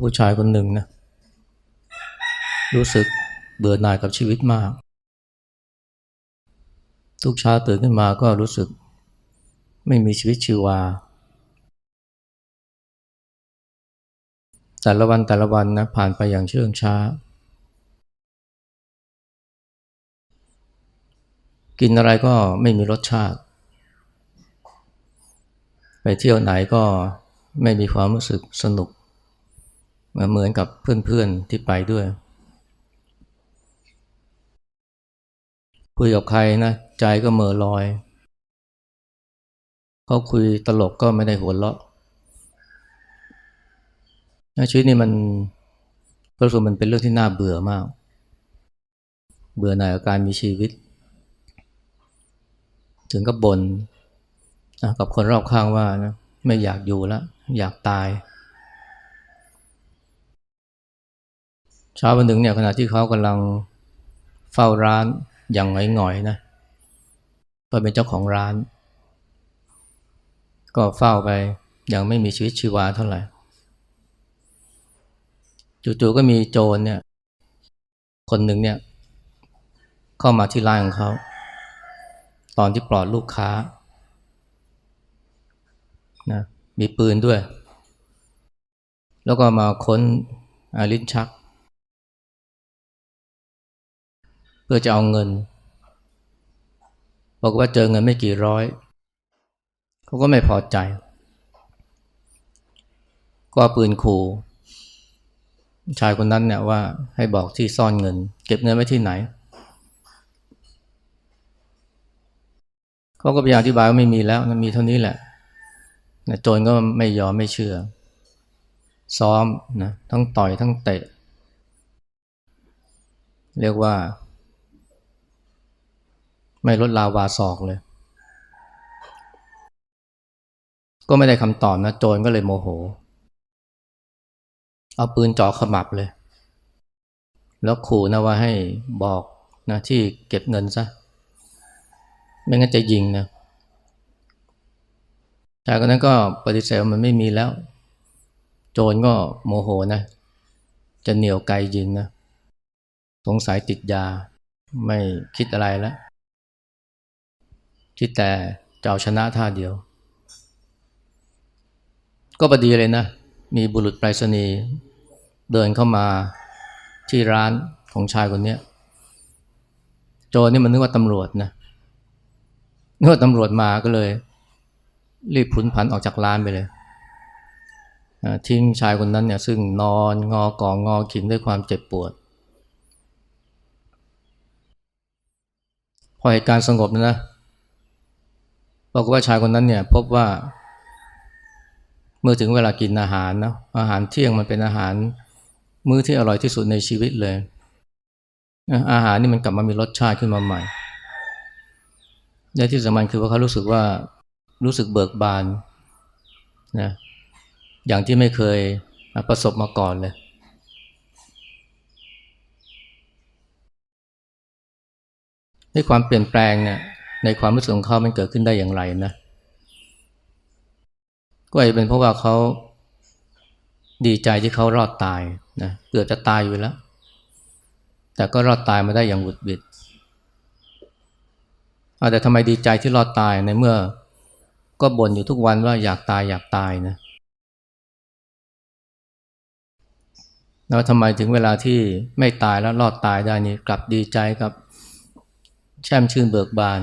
ผู้ชายคนหนึ่งนะรู้สึกเบื่อหน่ายกับชีวิตมาก ทุกเช้าตื่นขึ้นมาก็รู้สึกไม่มีชีวิตชีวา แต่ละวันแต่ละวันนะผ่านไปอย่างเชื่องช้า กินอะไรก็ไม่มีรสชาติ ไปเที่ยวไหนก็ไม่มีความรู้สึกสนุก เหมือนกับเพื่อนๆที่ไปด้วยคุยกับใครนะใจก็เมอลอยเขาคุยตลกก็ไม่ได้หัวเราะชีวิตนี่มันรู้สึกมันเป็นเรื่องที่น่าเบื่อมาก เบื่อหน่ายกับการมีชีวิต ถึงกับบน่นกับคนรอบข้างว่านะไม่อยากอยู่แล้ว อยากตาย เช้าวันหนึ่งเนี่ยขณะที่เขากำลังเฝ้าร้านอย่างหงอยๆนะก็เป็นเจ้าของร้าน ก็เฝ้าไปย่างไม่มีชีวิตชีวาเท่าไหร่จู่ๆก็มีโจรเนี่ย คนหนึ่งเนี่ย เข้ามาที่ร้านของเขา ตอนที่ปลอดลูกค้านะมีปืนด้วย แล้วก็มาค้นอาลิ้นชัก เพื่อจะเอาเงิน บอกว่าเจอเงินไม่กี่ร้อย เขาก็ไม่พอใจ ก็ปืนขู่ชายคนนั้นเนี่ยว่าให้บอกที่ซ่อนเงิน เก็บเงินไว้ที่ไหน เขาก็พยายามอธิบายว่าไม่มีแล้วมีเท่านี้แหละนะโจรก็ไม่ยอมไม่เชื่อ ซ้อมนะทั้งต่อยทั้งเตะ เรียกว่า ไม่ลดลาวาศอกเลย ก็ไม่ได้คำตอบนะโจรก็เลยโมโห เอาปืนจ่อขมับเลย แล้วขู่นะว่าให้บอกนะที่เก็บเงินซะ ไม่งั้นจะยิงนะชายคนนั้นก็ปฏิเสธมันไม่มีแล้ว โจรก็โมโหนะ จะเหนียวไกลยิงนะ สงสัยติดยาไม่คิดอะไรแล้ว คิดแต่จะเอาชนะท่าเดียว ก็ประดีเลยนะ มีบุรุษไปรษณีย์เดินเข้ามาที่ร้านของชายคนนี้โจนี่มันนึกว่าตำรวจนะนึกว่าตำรวจมาก็เลย รีบพุนผันออกจากร้านไปเลยทิ้งชายคนนั้นเนี่ยซึ่งนอนงอกองงอขินด้วยความเจ็บปวด พอเหตุการณ์สงบนะ บอกว่าชายคนนั้นเนี่ยพบว่า เมื่อถึงเวลากินอาหารนะอาหารเที่ยงมันเป็นอาหาร มื้อที่อร่อยที่สุดในชีวิตเลย อาหารนี่มันกลับมามีรสชาติขึ้นมาใหม่และที่สำคัญคือว่าเขารู้สึกว่ารู้สึกเบิกบานนะอย่างที่ไม่เคยประสบมาก่อนเลยในความเปลี่ยนแปลงเนี่ย ในความรู้สึกของเขามันเกิดขึ้นได้อย่างไรนะ ก็อาจจะเป็นเพราะว่าเขาดีใจที่เขารอดตายนะเกือบจะตายอยู่แล้ว แต่ก็รอดตายมาได้อย่างบุดบิดอาแต่ทำไมดีใจที่รอดตายในเมื่อ ก็บ่นอยู่ทุกวันว่าอยากตายอยากตายนะ แล้วทำไมถึงเวลาที่ไม่ตายแล้วรอดตายได้นี่กลับดีใจกับ แช่มชื่นเบิกบาน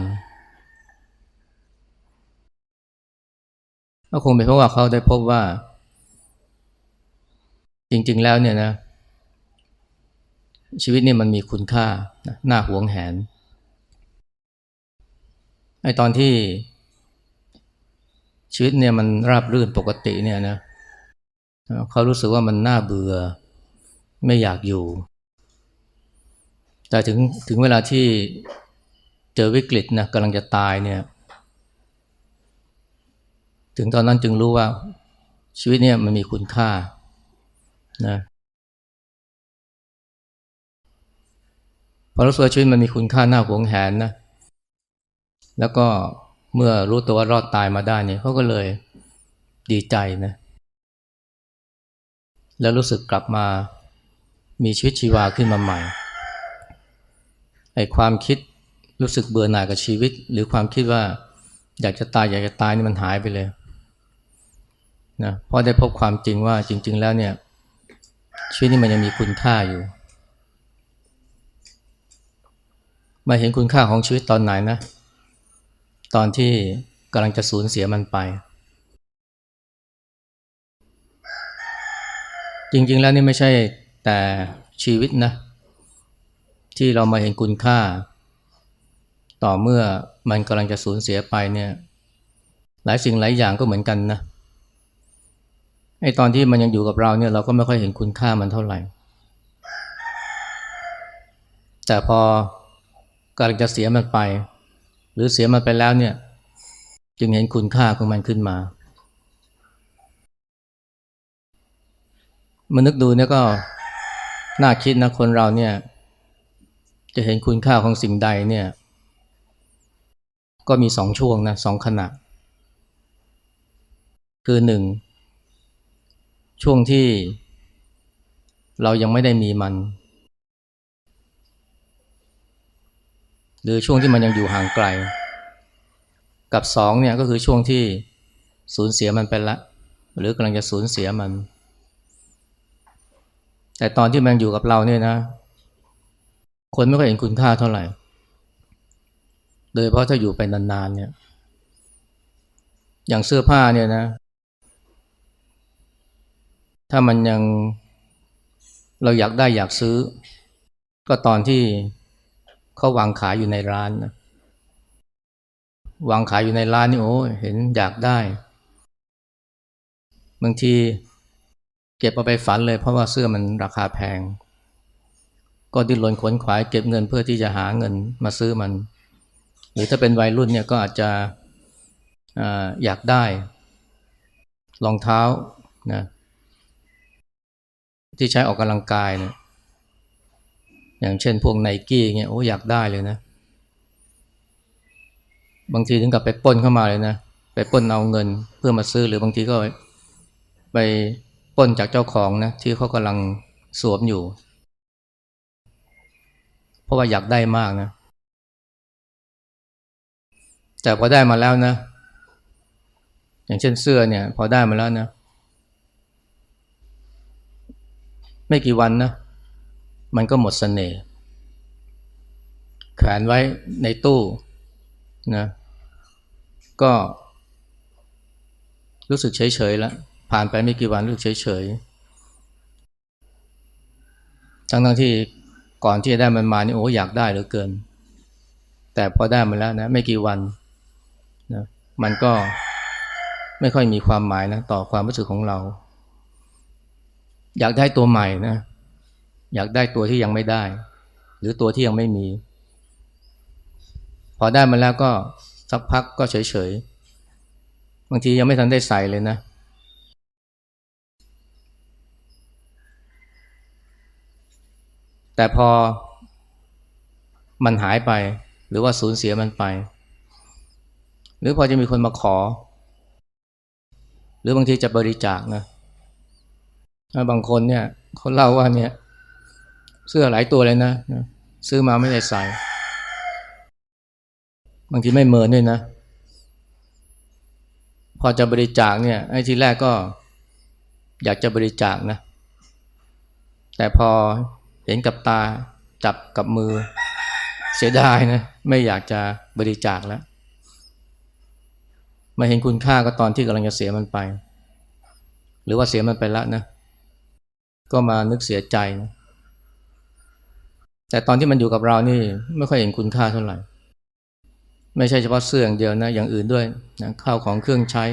ก็คงเป็นเพราะว่าเขาได้พบว่า จริง ๆ แล้วเนี่ยนะ ชีวิตนี่มันมีคุณค่าน่าหวงแหนไอตอนที่ชีวิตเนี่ยมันราบรื่นปกติเนี่ยนะเขารู้สึกว่ามันน่าเบื่อไม่อยากอยู่ แต่ถึงถึงเวลาที่ เจอวิกฤตนะกำลังจะตายเนี่ย ถึงตอนนั้นจึงรู้ว่า ชีวิตเนี่ยมันมีคุณค่านะพอรู้สึกชีวิตมันมีคุณค่าหน่าหวงแหนนะ แล้วก็เมื่อรู้ตัวว่ารอดตายมาได้เนี่ยเขาก็เลยดีใจนะ แล้วรู้สึกกลับมามีชีวิตชีวาขึ้นมาใหม่ไอความคิด รู้สึกเบื่อหน่ายกับชีวิต หรือความคิดว่า อยากจะตายอยากจะตายนี่มันหายไปเลยนะเพราะได้พบความจริงว่าจริง ๆ แล้วเนี่ย ชีวิตนี่มันยังมีคุณค่าอยู่ มาเห็นคุณค่าของชีวิตตอนไหนนะ ตอนที่กำลังจะสูญเสียมันไป จริง ๆ แล้วนี่ไม่ใช่แต่ชีวิตนะ ที่เรามาเห็นคุณค่า ต่อเมื่อมันกำลังจะสูญเสียไปเนี่ย หลายสิ่งหลายอย่างก็เหมือนกันนะไอ้ตอนที่มันยังอยู่กับเราเนี่ยเราก็ไม่ค่อยเห็นคุณค่ามันเท่าไหร่ แต่พอกำลังจะเสียมันไป หรือเสียมันไปแล้วเนี่ย จึงเห็นคุณค่าของมันขึ้นมามานึกดูเนี่ยก็น่าคิดนะคนเราเนี่ย จะเห็นคุณค่าของสิ่งใดเนี่ย ก็มีสองช่วงนะสองขณะ คือหนึ่งช่วงที่เรายังไม่ได้มีมัน หรือช่วงที่มันยังอยู่ห่างไกล กับสองเนี่ยก็คือช่วงที่สูญเสียมันไปละหรือกำลังจะสูญเสียมัน แต่ตอนที่มันอยู่กับเราเนี่ยนะ คนไม่ค่อยเห็นคุณค่าเท่าไหร่ โดยเพราะถ้าอยู่ไปนานๆเนี่ย อย่างเสื้อผ้าเนี่ยนะ ถ้ามันยังเราอยากได้อยากซื้อ ก็ตอนที่เขาวางขายอยู่ในร้านนะวางขายอยู่ในร้านนี่โอ้เห็นอยากได้บางทีเก็บเอาไปฝันเลยเพราะว่าเสื้อมันราคาแพง ก็ดิ้นรนขวนขวายเก็บเงินเพื่อที่จะหาเงินมาซื้อมัน หรือถ้าเป็นวัยรุ่นเนี่ยก็อาจจะออยากได้รองเท้านะที่ใช้ออกกำลังกายเนี่ยอย่างเช่นพวกไนกี้เงี้ยโอ้อยากได้เลยนะ บางทีถึงกับไปป้นเข้ามาเลยนะ ไปป้นเอาเงินเพื่อมาซื้อหรือบางทีก็ไปป้นจากเจ้าของนะที่เขากำลังสวมอยู่ เพราะว่าอยากได้มากนะ แต่พอได้มาแล้วนะ อย่างเช่นเสื้อเนี่ย พอได้มาแล้วนะ ไม่กี่วันนะ มันก็หมดสเสน่ห์แขวนไว้ในตู้นะก็รู้สึกเฉยๆแล้ว ผ่านไปไม่กี่วันรู้สึกเฉยๆทั้งๆที่ก่อนที่จะได้มันมานี่โอ้อยากได้เหลือเกิน แต่พอได้มาแล้วนะ ไม่กี่วัน มันก็ไม่ค่อยมีความหมายนะต่อความรู้สึกของเรา อยากได้ตัวใหม่นะ อยากได้ตัวที่ยังไม่ได้ หรือตัวที่ยังไม่มี พอได้มาแล้วก็สักพักก็เฉยๆ บางทียังไม่ทันได้ใส่เลยนะแต่พอมันหายไปหรือว่าสูญเสียมันไป หรือพอจะมีคนมาขอ หรือบางทีจะบริจาคนะบางคนเนี่ยเขาเล่าว่าเนี่ย เสื้อหลายตัวเลยนะ ซื้อมาไม่ได้ใส่บางทีไม่เมินด้วยนะ พอจะบริจาคเนี่ยไอ้ทีแรกก็อยากจะบริจาคนะ แต่พอเห็นกับตาจับกับมือเสียดายนะ ไม่อยากจะบริจาคแล้ว มาเห็นคุณค่าก็ตอนที่กำลังจะเสียมันไป หรือว่าเสียมันไปแล้วนะ ก็มานึกเสียใจนะแต่ตอนที่มันอยู่กับเรานี่ไม่ค่อยเห็นคุณค่าเท่าไหร่ ไม่ใช่เฉพาะเสื้ออย่างเดียวนะ อย่างอื่นด้วยนะข้าวของเครื่องใช้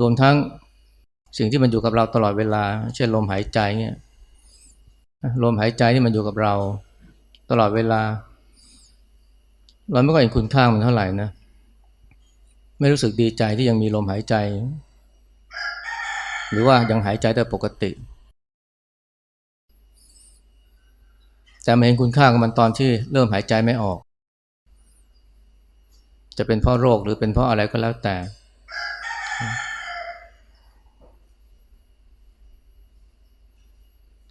รวมทั้งสิ่งที่มันอยู่กับเราตลอดเวลา เช่นลมหายใจเนี่ยลมหายใจที่มันอยู่กับเรา ตลอดเวลา เราไม่ค่อยเห็นคุณค่ามันเท่าไหร่นะ ไม่รู้สึกดีใจที่ยังมีลมหายใจ หรือว่ายังหายใจได้ปกติ แต่มาเห็นคุณค่าของมันตอนที่เริ่มหายใจไม่ออก จะเป็นเพราะโรคหรือเป็นเพราะอะไรก็แล้วแต่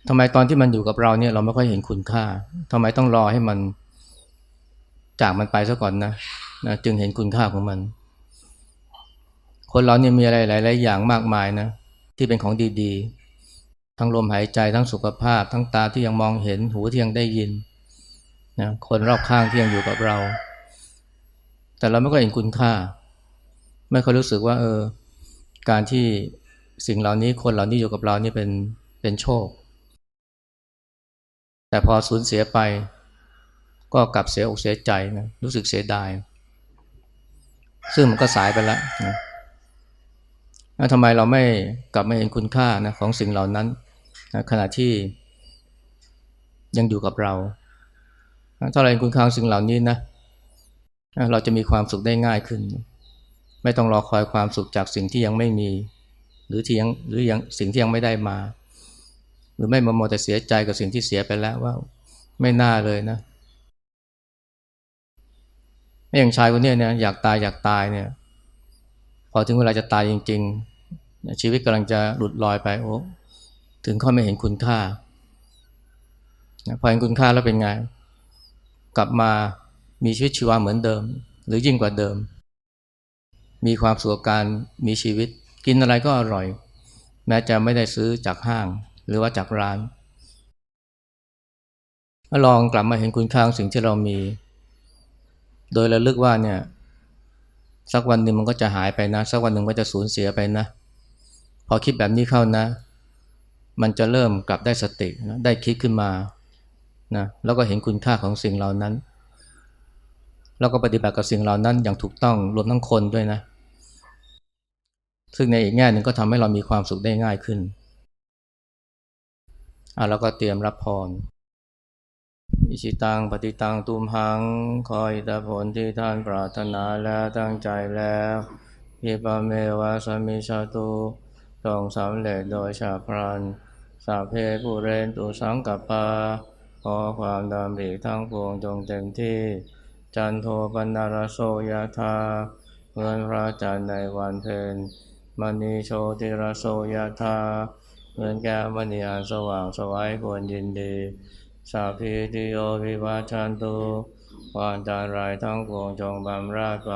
ทำไมตอนที่มันอยู่กับเราเนี่ยเราไม่ค่อยเห็นคุณค่า ทำไมต้องรอให้มันจากมันไปซะก่อนนะนะ จึงเห็นคุณค่าของมัน คนเราเนี่ยมีอะไรหลาย ๆ อย่างมากมายนะที่เป็นของดีๆ ทั้งลมหายใจทั้งสุขภาพ ทั้งตาที่ยังมองเห็นหูที่ยังได้ยินนะคนรอบข้างที่ยังอยู่กับเรา แต่เราไม่ก็เห็นคุณค่า ไม่ค่อยรู้สึกว่า เออ การที่สิ่งเหล่านี้คนเหล่านี้อยู่กับเรานี่เป็นเป็นโชค แต่พอสูญเสียไป ก็กลับเสียอกเสียใจนะรู้สึกเสียดาย ซึ่งมันก็สายไปแล้วนะแล้ว ทำไมเราไม่กลับมาเห็นคุณค่านะของสิ่งเหล่านั้นนะขณะที่ยังอยู่กับเรา ถ้าเราเห็นคุณค่าของสิ่งเหล่านี้นะ เราจะมีความสุขได้ง่ายขึ้น ไม่ต้องรอคอยความสุขจากสิ่งที่ยังไม่มี หรือที่ยังหรือยังสิ่งที่ยังไม่ได้มา หรือไม่มาโมแต่เสียใจกับสิ่งที่เสียไปแล้วว่าไม่น่าเลยนะไม่อย่างชายคนนี้เนี่ยอยากตายอยากตายเนี่ย พอถึงเวลาจะตายจริง ๆ ชีวิตกำลังจะหลุดลอยไปโอ้ถึงข้อไม่เห็นคุณค่าพอเห็นคุณค่าแล้วเป็นไง กลับมามีชีวิตชีวาเหมือนเดิม หรือยิ่งกว่าเดิม มีความสุขการมีชีวิต กินอะไรก็อร่อย แม้จะไม่ได้ซื้อจากห้างหรือว่าจากร้านลองกลับมาเห็นคุณค่าของสิ่งที่เรามี โดยระลึกว่าเนี่ย สักวันหนึ่งมันก็จะหายไปนะ สักวันหนึ่งก็จะสูญเสียไปนะ อคิดแบบนี้เข้านะ มันจะเริ่มกลับได้สตินะได้คิดขึ้นมานะแล้วก็เห็นคุณค่าของสิ่งเหล่านั้น แล้วก็ปฏิบัติกับสิ่งเหล่านั้นอย่างถูกต้องรวมทั้งคนด้วยนะ ซึ่งในอีกแง่หนึ่งก็ทำให้เรามีความสุขได้ง่ายขึ้นอะแล้วก็เตรียมรับพรอิชิตังปฏิตังตุมหัง คอยแต่ผลที่ท่านปรารถนาแล้วตั้งใจแล้วยิปะเมวะสมิชาตุ จงสำเร็จโดยชาพรันสาเพปุเรนตุสังกัปปาขอความดำริทั้งปวงจงเต็มที่ จันโทปนารโสยธาเมือนพระจันทร์ในวันเพ็ญมณีโชติรโสยธาเหมือนแก้วมณีอันสว่างสวัยควรยินดี สาพีติโยวิวัชชันตุวามจารายทั้งปวงจงบำราดไป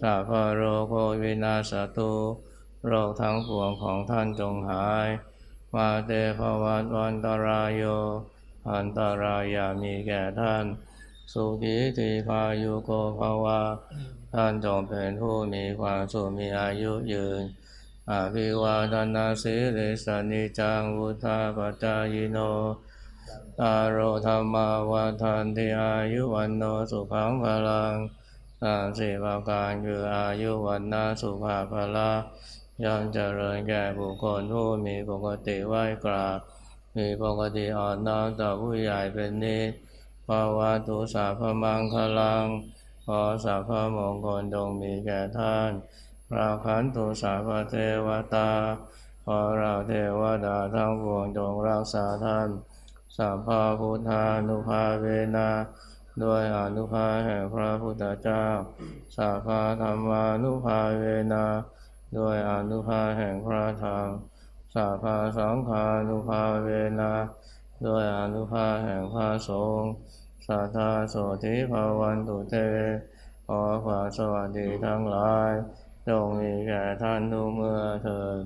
สาพโรโควินาสตุ โรคทั้งปวงของท่านจงหาย มาเตภวัตวันตรายโย อันตรายามีแก่ท่าน สุขีติพายุโกภาวะ ท่านจงเป็นผู้มีความสุขมีอายุยืนอาภิวาทนาสิริสนิจังวุธาปจายโนตาโรธรรมาวาทันติอายุวันโนสุขังพลังสามสี่ประการคืออายุวันนาสุภาพละ ย่อมเจริญแก่บุคคลผู้มีปกติไหวกราบ มีปกติอ่อนน้อมต่อผู้ใหญ่เป็นนิสภาวะตุสาพมังคลัง ขอสาพมงคลจงมีแก่ท่านราคันตุสาพเทวตา ขอเราเทวดาทั้งปวงจงรักษาท่านสัพพาพุทธานุภาเวนะด้วยอนุภาแห่งพระพุทธเจ้าสัพพาธรรมานุภาเวนะ ด้วยอนุภาแห่งพระธรรมสาภาสังฆานุภาเวนะด้วยอนุภาแห่งพระสงฆ์สาธาโสธิภาวันตุเตขอความสวัสดีทั้งหลายจงมีแก่ท่านทุกเมื่อเถิด